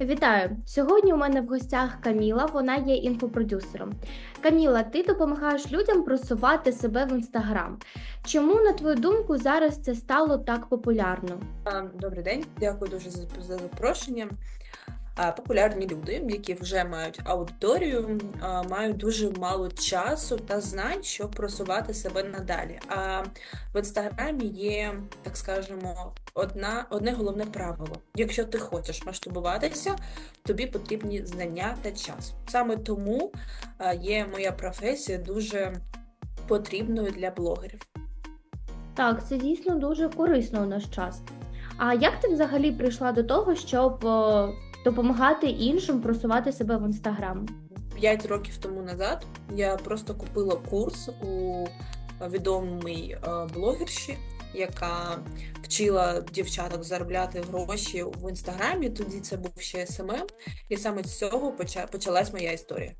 Вітаю! Сьогодні у мене в гостях Каміла, вона є інфопродюсером. Каміла, ти допомагаєш людям просувати себе в інстаграм. Чому, на твою думку, зараз це стало так популярно? Добрий день, дякую дуже за, за запрошення. Популярні люди, які вже мають аудиторію, мають дуже мало часу та знань, щоб просувати себе надалі. А в інстаграмі є, так скажемо, одна, одне головне правило: якщо ти хочеш масштабуватися, тобі потрібні знання та час. Саме тому є моя професія дуже потрібною для блогерів. Так, це дійсно дуже корисно у наш час. А як ти взагалі прийшла до того, щоб е, допомагати іншим просувати себе в інстаграм? П'ять років тому назад я просто купила курс у відомій е, блогерші, яка вчила дівчаток заробляти гроші в інстаграмі. Тоді це був ще СММ, і саме з цього поча- почалась моя історія.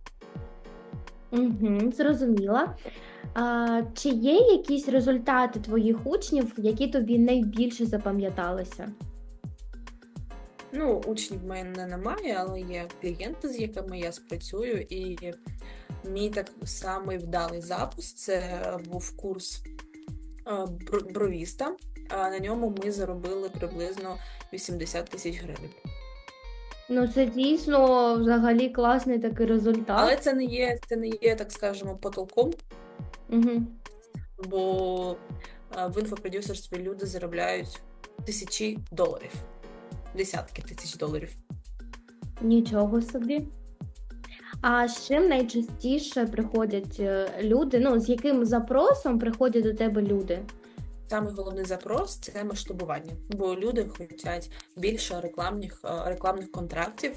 Угу, зрозуміла. А, чи є якісь результати твоїх учнів, які тобі найбільше запам'яталися? Ну, учнів в мене немає, але є клієнти, з якими я спрацюю, і мій так самий вдалий запуск це був курс е, бровіста. А на ньому ми заробили приблизно 80 тисяч гривень. Ну, це дійсно взагалі класний такий результат. Але це не є, це не є, так скажемо, потолком, Угу. бо е, в інфопродюсерстві люди заробляють тисячі доларів, десятки тисяч доларів. Нічого собі. А з чим найчастіше приходять е, люди? Ну, з яким запросом приходять до тебе люди? Самий головний запрос це масштабування, бо люди хочуть більше рекламних е, рекламних контрактів.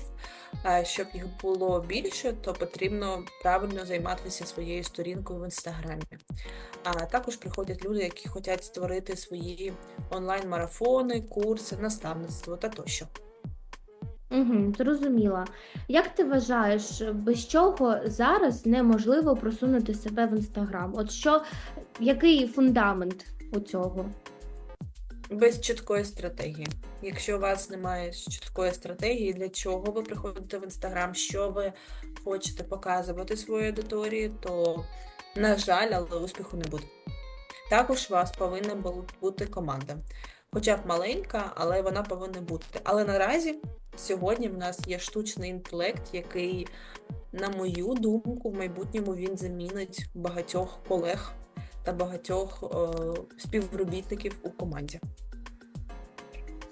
Щоб їх було більше, то потрібно правильно займатися своєю сторінкою в інстаграмі. А також приходять люди, які хочуть створити свої онлайн-марафони, курси, наставництво та тощо. Угу, зрозуміла. Як ти вважаєш, без чого зараз неможливо просунути себе в інстаграм? От що, який фундамент у цього? Без чіткої стратегії. Якщо у вас немає чіткої стратегії, для чого ви приходите в інстаграм, що ви хочете показувати своїй аудиторії, то, на жаль, але успіху не буде. Також у вас повинна бути команда. Хоча б маленька, але вона повинна бути. Але наразі сьогодні в нас є штучний інтелект, який, на мою думку, в майбутньому він замінить багатьох колег та багатьох е, співробітників у команді.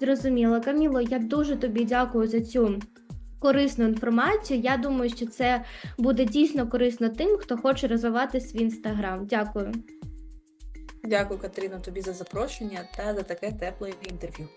Зрозуміло, Каміло, я дуже тобі дякую за цю корисну інформацію. Я думаю, що це буде дійсно корисно тим, хто хоче розвивати свій інстаграм. Дякую. Дякую, Катерина, тобі за запрошення та за таке тепле інтерв'ю.